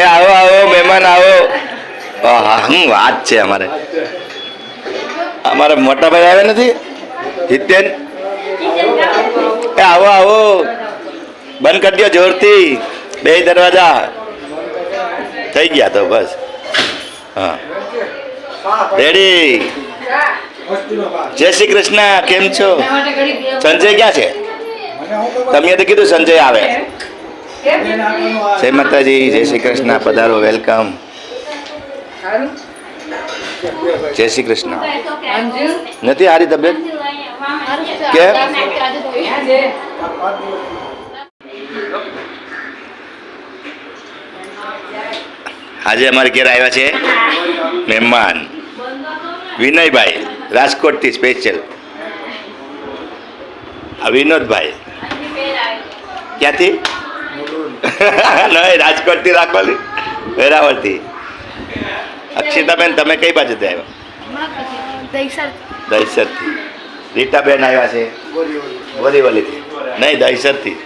એ આવો આવો, મહેમાન આવો. શું વાત છે અમારે. અમારા મોટા ભાઈ આવ્યા નથી? હિતેન? એ આવો આવો. બંધ કરી દો જોરથી. બે દરવાજા. થઈ ગયા તો બસ. હા. રેડી જય શ્રી કૃષ્ણ, કેમ છો? સંજય ક્યાં છે? તમે તો કીધું સંજય આવે. જય માતાજી, જય શ્રી કૃષ્ણ. પધારો, વેલકમ. જય શ્રી કૃષ્ણ. નથી હારી તબિયત? કેમ? આજે અમારે ઘેર આવ્યા છે મહેમાન. વિનયભાઈ, રાજકોટથી સ્પેશિયલ આ વિનોદભાઈ. ક્યાંથી? નહીં રાજકોટથી રાખવાની? વેરાવળથી. અક્ષિતાબેન, તમે કઈ બાજુથી આવ્યા? દહીસરથી. રીટાબેન આવ્યા છે? બોરીવલીથી. નહીં, દહીસરથી.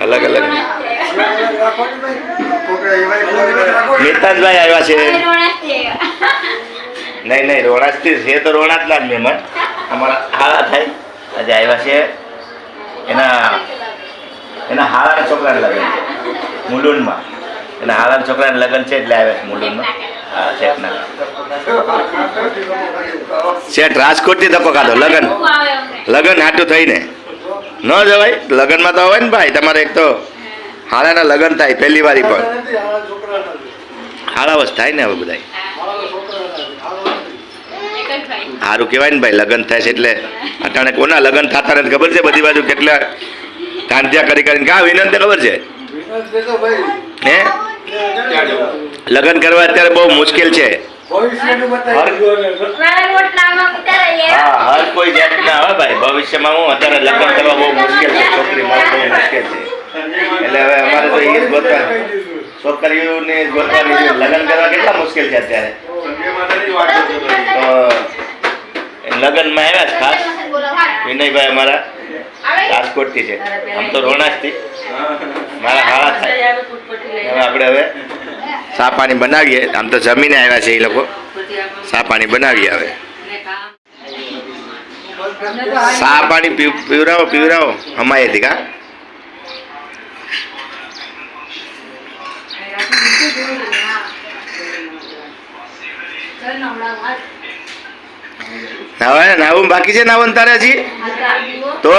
અલગ અલગ. મિતાજભાઈ આવ્યા છે. નહીં નહીં રોણાજથી છે. તો રોણાજના જ મહેમાન અમારા હાળા થાય. આજે આવ્યા છે. એના એના હાળાના છોકરાને લગ્ન છે. મુલુંડમાં. એટલે હાળાના છોકરાને લગ્ન છે એટલે આવ્યા છે મુલુંડમાં. હા શેઠના. શેઠ રાજકોટથી ધક્કો ખાધો લગ્ન. લગ્ન હાટું થઈને. ન જવાય લગ્નમાં તો હોય ને ભાઈ તમારે એક તો હાળાના લગ્ન થાય પહેલી વારી પણ. હાળાવસ થાય ને હવે બધા સારું કહેવાય ને ભાઈ લગ્ન થાય છે એટલે અટાણે કોના લગ્ન થતા નથી ખબર છે બધી બાજુ કેટલા કાંતિયા કરી કરીને કા વિનંતી ખબર છે? હે? લગ્ન કરવા અત્યારે બહુ મુશ્કેલ છે. હા હર કોઈ જાતના હવે ભાઈ ભવિષ્યમાં હું અત્યારે લગ્ન કરવા બહુ મુશ્કેલ છે. છોકરી મળે બહુ મુશ્કેલ છે. એટલે હવે અમારે તો એ જ ગોતવા છોકરીઓને જ ગોતવાની છે. લગ્ન કરવા કેટલા મુશ્કેલ છે અત્યારે? તો લગ્નમાં આવ્યા ખાસ? વિનયભાઈ અમારા. રાજકોટથી છે. આમ તો રોણાજથી મારા હાળા થાય. હવે આપણે હવે સા પાણી બનાવીએ. આમ તો જમીને આવ્યા છે એ લોકો. સા પાણી બનાવીએ હવે. સા પાણી પીવરાવો પીવરાવો. અમાયેથી કા નાવા નાવું બાકી છે નાવન તારે હજી? તો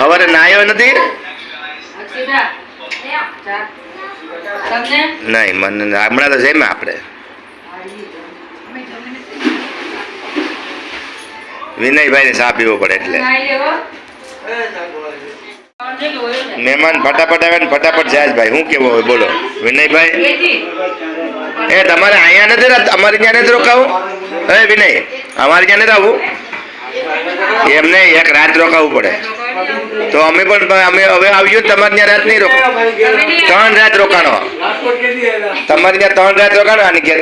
હવારે નાયો નથી? નહીં મને હમણાં તો જઈમાં આપણે. વિનયભાઈ ને ચા પીવો પડે એટલે. મહેમાન ફટાફટ આવે ને ફટાફટ જાય ભાઈ. શું કેવો હોય? બોલો. વિનયભાઈ? એ તમારે અહીંયા નથી અમારે ત્યાં નથી રોકાવું? હે વિનય અમારે ત્યાં નથી આવવું? એમને એક રાત રોકાવું પડે. તો અમે પણ અમે હવે આવ્યું તમારે ત્યાં રાત નહીં રોકા ત્રણ રાત રોકાણો. તમારે ત્યાં ત્રણ રાત રોકાણો આની ઘેર.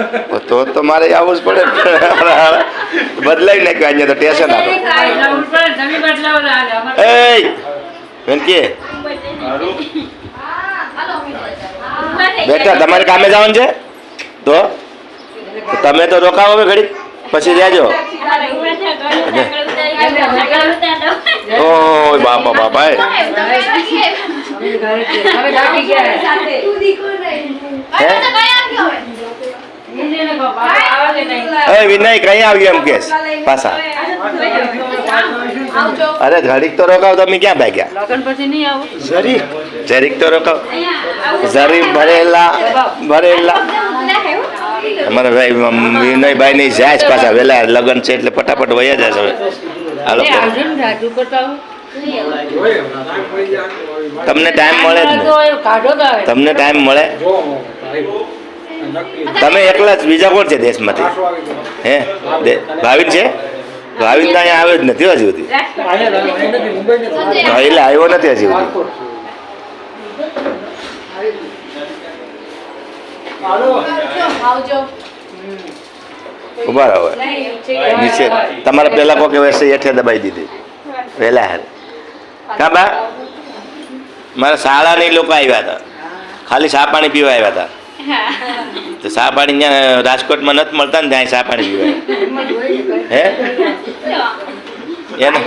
તો તો મારે આવવું જ પડે. બદલાવી નાખ્યું અહીંયા તો ટેન્શન આવે એ વેંકી બેટા તમારે કામે જવાનું છે? તો? તમે તો રોકાવો હવે ઘડી પછી જાજો ઓય બાપા બાપા હે? વિનય કઈ આવ્યું એમ કેસ પાછા. અરે ઘડીક તો રોકાવ તમે ક્યાં ભાગ્યા? લગન પછી નહીં જરીક. જરીક તો રોકાવ. જરીક ભરેલા ભરેલા. અમારા ભાઈ વિનયભાઈ ની જાય જ પાછા વેલા. લગ્ન છે એટલે ફટાફટ વયા જાય હવે. આ લોકો. તમને ટાઈમ મળે. તમને ટાઈમ મળે? તમે એકલા જ બીજા કોણ છે દેશમાંથી? હે? ભાવિન છે? ભાવિન તો અહીંયા આવ્યો જ નથી હજી સુધી. એટલે આવ્યો નથી હજી સુધી. ઊભા રહો નીચે. તમારે પેલા કોકે વેસે હેઠે દબાઈ દીધી. વેલા હેર કા બા? મારા શાળાની લોકો આવ્યા હતા. ખાલી સા પાણી પીવા આવ્યા હતા. તો સા પાણી ત્યાં રાજકોટમાં નથી મળતા ને ત્યાં સા પાણી પીવાય. હે? એના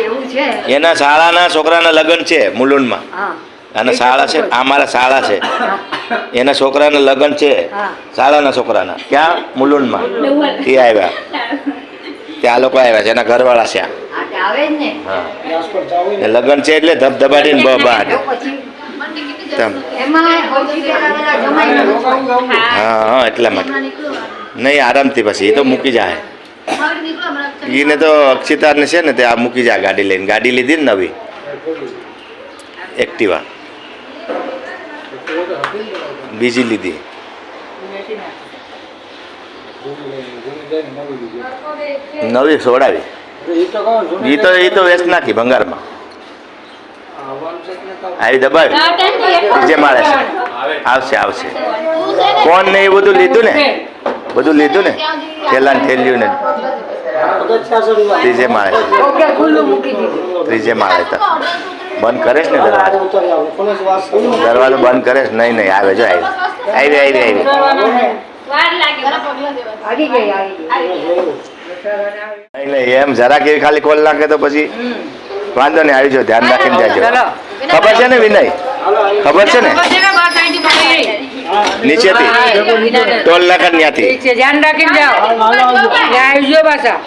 એના શાળાના છોકરાના લગ્ન છે મુલુંડમાં હા. અને શાળા છે આ મારા શાળા છે. એના છોકરાના લગ્ન છે. શાળાના છોકરાના. ક્યાં? મુલુંડમાં તે આવ્યા. ત્યાં લોકો આવ્યા છે એના ઘરવાળા છે હા એ લગ્ન છે એટલે ધબધબાટીને બ બહાર હા. હા એટલા માટે. નહીં આરામથી પછી. એ તો મૂકી જાય. એને તો અક્ષિતાને છે ને તે આ મૂકી જાય ગાડી લઈને. ગાડી લીધી ને નવી. એક્ટિવા. બીજી લીધી. નવી સોડાવી. એ તો એ તો વેસ્ટ નાખી ભંગારમાં. આવી દબાવી. જે માળે છે. આવશે આવશે. કોણ ને એ બધું લીધું ને? બધું લીધું ને? થેલા ને થેલ્યું ને. ત્રીજે માળે. ત્રીજે માળે તો બંધ કરે છે ને દરવાજો? દરવાજો બંધ કરે છે નહીં નહીં આવે જો આવી. આવી આવી આવી. એમ જરાક કે ખાલી ખોલ નાખે તો પછી વાંધો નહીં આવી જાઓ ધ્યાન રાખીને જાજો. ખબર છે ને વિનય? ખબર છે ને? નીચેથી. ટોલ નાકા ત્યાંથી. ધ્યાન રાખીને જાઓ. આવજો. પાછા